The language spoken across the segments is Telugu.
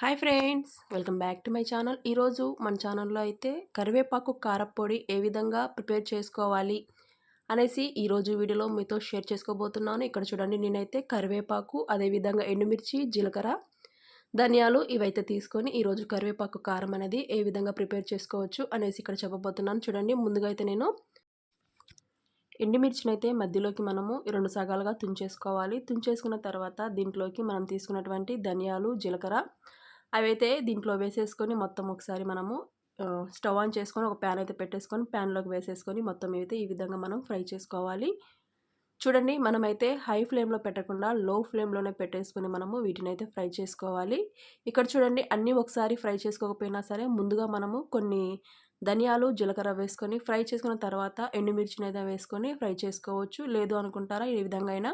Hi friends welcome back to my channel. ఈరోజు మన ఛానల్లో అయితే కరివేపాకు కారపొడి ఏ విధంగా ప్రిపేర్ చేసుకోవాలి అనేసి ఈరోజు వీడియోలో మీతో షేర్ చేసుకోబోతున్నాను. ఇక్కడ చూడండి నేనైతే కరివేపాకు అదేవిధంగా ఎండుమిర్చి జీలకర్ర ధనియాలు ఇవైతే తీసుకొని ఈరోజు కరివేపాకు కారం అనేది ఏ విధంగా ప్రిపేర్ చేసుకోవచ్చు అనేసి ఇక్కడ చెప్పబోతున్నాను. చూడండి ముందుగా అయితే నేను ఎండుమిర్చిని అయితే మధ్యలోకి మనము రెండు సగాలుగా తుంచేసుకోవాలి. తుంచేసుకున్న తర్వాత దీంట్లోకి మనం తీసుకున్నటువంటి ధనియాలు జీలకర్ర అవైతే దీంట్లో వేసేసుకొని మొత్తం ఒకసారి మనము స్టవ్ ఆన్ చేసుకొని ఒక ప్యాన్ అయితే పెట్టేసుకొని ప్యాన్లోకి వేసేసుకొని మొత్తం అయితే ఈ విధంగా మనం ఫ్రై చేసుకోవాలి. చూడండి మనమైతే హై ఫ్లేమ్లో పెట్టకుండా లో ఫ్లేమ్లోనే పెట్టేసుకొని మనము వీటిని అయితే ఫ్రై చేసుకోవాలి. ఇక్కడ చూడండి అన్నీ ఒకసారి ఫ్రై చేసుకోకపోయినా సరే ముందుగా మనము కొన్ని ధనియాలు జీలకర్ర వేసుకొని ఫ్రై చేసుకున్న తర్వాత ఎండుమిర్చిని అయితే వేసుకొని ఫ్రై చేసుకోవచ్చు. లేదు అనుకుంటారా ఈ విధంగా అయినా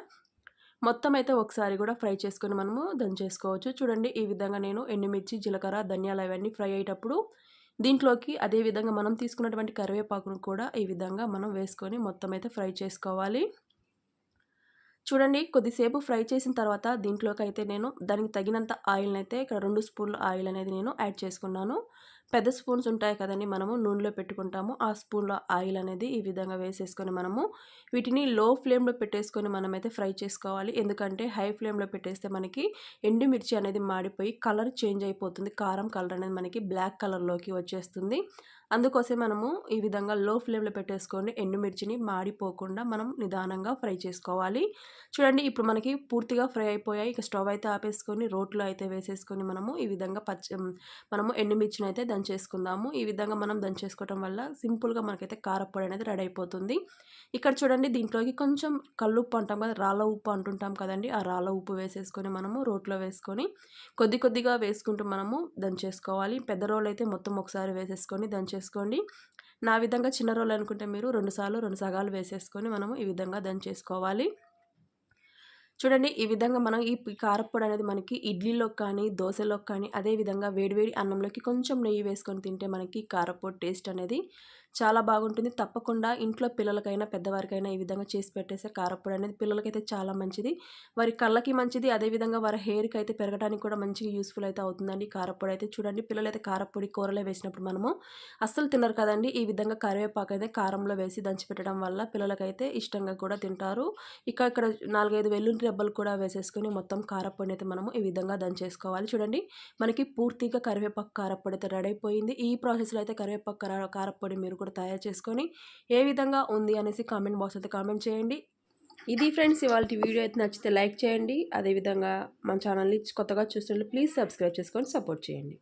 మొత్తం అయితే ఒకసారి కూడా ఫ్రై చేసుకొని మనము దంచేసుకోవచ్చు. చూడండి ఈ విధంగా నేను ఎండుమిర్చి జీలకర్ర ధనియాలు అవన్నీ ఫ్రై అయ్యేటప్పుడు దీంట్లోకి అదే విధంగా మనం తీసుకున్నటువంటి కరివేపాకును కూడా ఈ విధంగా మనం వేసుకొని మొత్తం అయితే ఫ్రై చేసుకోవాలి. చూడండి కొద్దిసేపు ఫ్రై చేసిన తర్వాత దీంట్లోకి అయితే నేను దానికి తగినంత ఆయిల్ని అయితే ఇక్కడ రెండు స్పూన్ల ఆయిల్ అనేది నేను యాడ్ చేసుకున్నాను. పెద్ద స్పూన్స్ ఉంటాయి కదండి మనము నూనెలో పెట్టుకుంటాము. ఆ స్పూన్లో ఆయిల్ అనేది ఈ విధంగా వేసేసుకొని మనము వీటిని లో ఫ్లేమ్లో పెట్టేసుకొని మనమైతే ఫ్రై చేసుకోవాలి. ఎందుకంటే హై ఫ్లేమ్లో పెట్టేస్తే మనకి ఎండుమిర్చి అనేది మాడిపోయి కలర్ చేంజ్ అయిపోతుంది. కారం కలర్ అనేది మనకి బ్లాక్ కలర్లోకి వచ్చేస్తుంది. అందుకోసం మనము ఈ విధంగా లో ఫ్లేమ్లో పెట్టేసుకొని ఎండుమిర్చిని మాడిపోకుండా మనం నిదానంగా ఫ్రై చేసుకోవాలి. చూడండి ఇప్పుడు మనకి పూర్తిగా ఫ్రై అయిపోయాయి. ఇక స్టవ్ అయితే ఆపేసుకొని రోట్లో అయితే వేసేసుకొని మనము ఈ విధంగా పచ్చ మనము ఎండుమిర్చిని అయితే దంచేసుకుందాము. ఈ విధంగా మనం దంచేసుకోవటం వల్ల సింపుల్గా మనకైతే కారపొడి అనేది రెడీ అయిపోతుంది. ఇక్కడ చూడండి దీంట్లోకి కొంచెం కళ్ళు ఉప్పు అంటాం కదా రాళ్ళ ఉప్పు అంటుంటాం కదండి ఆ రాళ్ళ ఉప్పు వేసేసుకొని మనము రోట్లో వేసుకొని కొద్ది కొద్దిగా వేసుకుంటూ మనము దంచేసుకోవాలి. పెద్ద రోలు అయితే మొత్తం ఒకసారి వేసేసుకొని దంచేసుకోండి. నా విధంగా చిన్న రోలు అనుకుంటే మీరు రెండుసార్లు రెండు సగాలు వేసేసుకొని మనము ఈ విధంగా దంచేసుకోవాలి. చూడండి ఈ విధంగా మనం ఈ కారప్పొడి అనేది మనకి ఇడ్లీలో కానీ దోశలో కానీ అదేవిధంగా వేడివేడి అన్నంలోకి కొంచెం నెయ్యి వేసుకొని తింటే మనకి కారప్పొడి టేస్ట్ అనేది చాలా బాగుంటుంది. తప్పకుండా ఇంట్లో పిల్లలకైనా పెద్దవారికైనా ఈ విధంగా చేసి పెట్టేసే కారప్పొడి అనేది పిల్లలకైతే చాలా మంచిది. వారి కళ్ళకి మంచిది. అదేవిధంగా వారి హెయిర్కి అయితే పెరగడానికి కూడా మంచిగా యూస్ఫుల్ అయితే అవుతుందండి కారప్పొడి అయితే. చూడండి పిల్లలైతే కారప్పొడి కూరలో వేసినప్పుడు మనము అస్సలు తినరు కదండి. ఈ విధంగా కరివేపాకు అయితే కారంలో వేసి దంచిపెట్టడం వల్ల పిల్లలకైతే ఇష్టంగా కూడా తింటారు. ఇక ఇక్కడ నాలుగైదు వెల్లుల్లి రెబ్బలు కూడా వేసేసుకొని మొత్తం కారప్పొడి అయితే మనము ఈ విధంగా దంచేసుకోవాలి. చూడండి మనకి పూర్తిగా కరివేపాకు కారప్పొడి అయితే రెడీ అయిపోయింది. ఈ ప్రాసెస్లో అయితే కరివేపాకు కారప్పొడి మీరు కూడా తయారు చేసుకొని ఏ విధంగా ఉంది అనేసి కామెంట్ బాక్స్ అయితే కామెంట్ చేయండి. ఇది ఫ్రెండ్స్ ఇవాళ వీడియో అయితే నచ్చితే లైక్ చేయండి. అదేవిధంగా మన ఛానల్ని కొత్తగా చూస్తుంటే ప్లీజ్ సబ్స్క్రైబ్ చేసుకొని సపోర్ట్ చేయండి.